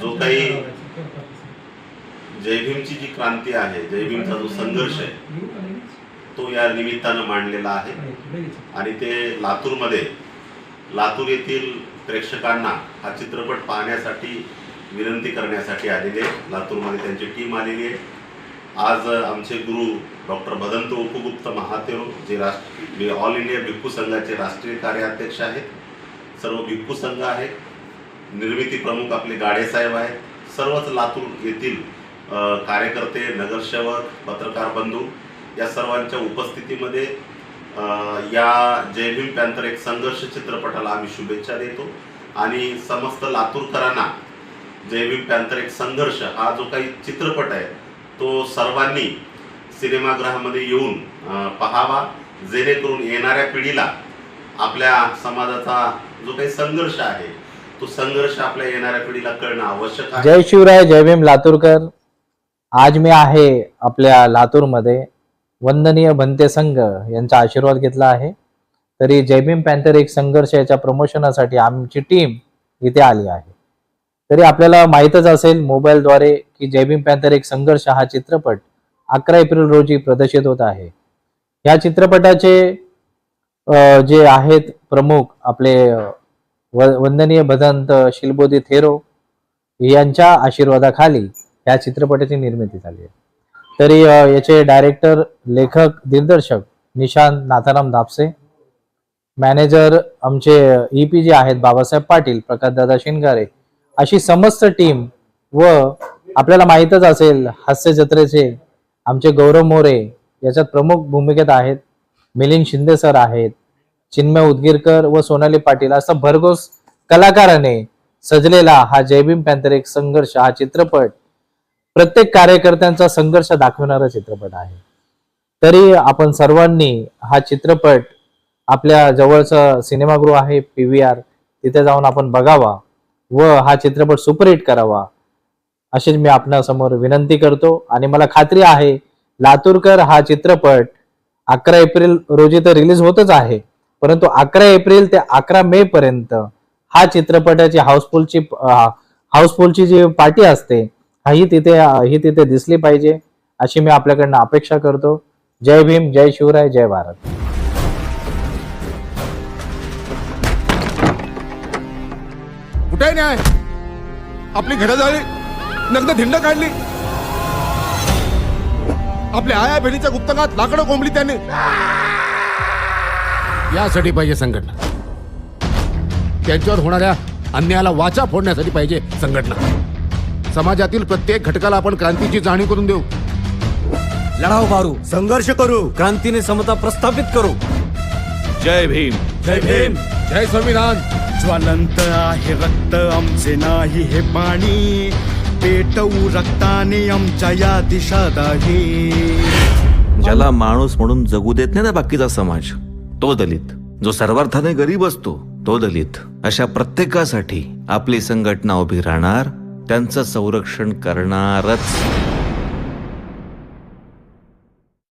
जो काही जयभीमची जी क्रांती आहे जयभीमचा जो संघर्ष आहे तो या निमित्तानं मांडलेला आहे. आणि ते लातूरमध्ये लातूर येथील प्रेक्षकांना हा चित्रपट पाहण्यासाठी विनंती करण्यासाठी आलेले लातूरमध्ये त्यांची टीम आलेली आहे. आज आमचे गुरु डॉक्टर भदंत उपगुप्त महातेव जे राष्ट्र ऑल इंडिया भिक्खू संघाचे राष्ट्रीय कार्याध्यक्ष आहेत. सर्व भिक्खू संघ आहेत. निर्मिती प्रमुख आपले गाडेसाहेब आहेत. सर्वच लातूर येथील कार्यकर्ते नगरसेवक पत्रकार बंधू या सर्वांच्या उपस्थितीमध्ये या जय भीम पॅन्थर एक संघर्ष चित्रपटाला आम्ही शुभेच्छा देतो. आणि समस्त लातूरकरांना जय भीम पॅन्थर एक संघर्ष हा जो काही चित्रपट आहे तो सर्वांनी सिनेमागृहामध्ये येऊन पाहावा. जेणेकरून येणाऱ्या पिढीला आपल्या समाजाचा जो काही संघर्ष आहे तो संघर्ष आपल्या येणाऱ्या पिढीला कळणं आवश्यक आहे. जय शिवराय जय भीम लातूरकर. आज मी आहे आपल्या लातूरमध्ये. वंदनीय भंते संघ यांचा आशीर्वाद घेतला आहे. तरी जयभीम पॅन्थर एक संघर्ष याच्या प्रमोशनासाठी आमची टीम इथे आली आहे. तरी आपल्याला माहीतच असेल मोबाईलद्वारे की जयभीम पॅन्थर एक संघर्ष हा चित्रपट अकरा एप्रिल रोजी प्रदर्शित होत आहे. या चित्रपटाचे जे आहेत प्रमुख आपले वंदनीय भदंत शिलबोधी थेरो यांच्या आशीर्वादाखाली या चित्रपटाची निर्मिती झाली आहे. तरी याचे डायरेक्टर लेखक दिग्दर्शक निशांत नाथाराम दापसे मॅनेजर आमचे ई पी जे आहेत बाबासाहेब पाटील प्रकाशदादा शिंगारे अशी समस्त टीम व आपल्याला माहीतच असेल हास्य जत्रेचे आमचे गौरव मोरे याच्यात प्रमुख भूमिकेत आहेत. मिलिंद शिंदे सर आहेत. चिन्मय उदगीरकर व सोनाली पाटील असा भरघोस कलाकाराने सजलेला हा जयभीम पॅन्थर एक संघर्ष हा चित्रपट. प्रत्येक कार्यकर्त्यांचा संघर्ष दाखवणारा चित्रपट आहे. तरी आपण सर्वांनी हा चित्रपट आपल्या जवळचं सिनेमागृह आहे पी व्ही आर. तिथे जाऊन आपण बघावा व हा चित्रपट सुपरहिट करावा अशीच मी आपणासमोर विनंती करतो. आणि मला खात्री आहे लातूरकर हा चित्रपट अकरा एप्रिल रोजी तर रिलीज होतच आहे. परंतु अकरा एप्रिल ते अकरा मे पर्यंत हा चित्रपटाची हाऊसफुलची हाऊसफुलची जी पार्टी असते ही तिथे ही तिथे दिसली पाहिजे अशी मी आपल्याकडनं अपेक्षा करतो. जय भीम जय शिवराय जय भारत. कुठे न्याय? आपली घरं झाली नग्न धिंड काढली. आपल्या आया बहिणीच्या गुप्तकात लाकडं कोंबली त्यांनी. यासाठी पाहिजे संघटना. त्यांच्यावर होणाऱ्या अन्यायाला वाचा फोडण्यासाठी पाहिजे संघटना. समाजातील प्रत्येक घटकाला आपण क्रांतीची जाणीव करून देऊ. लढाव मारू संघर्ष करू क्रांतीने समता प्रस्थापित करू. जय भीम. जय भीम. जय संविधान. ज्वलंत आहे रक्त आमचे नाही हे पाणी. पेटवू रक्ताने आमच्या या दिशा दाही. ज्याला माणूस म्हणून जगू देत नाही ना बाकीचा समाज. तो दलित. जो सर्वार्थाने गरीब असतो तो दलित. अशा प्रत्येकासाठी आपली संघटना उभी राहणार त्यांचं संरक्षण करणारच.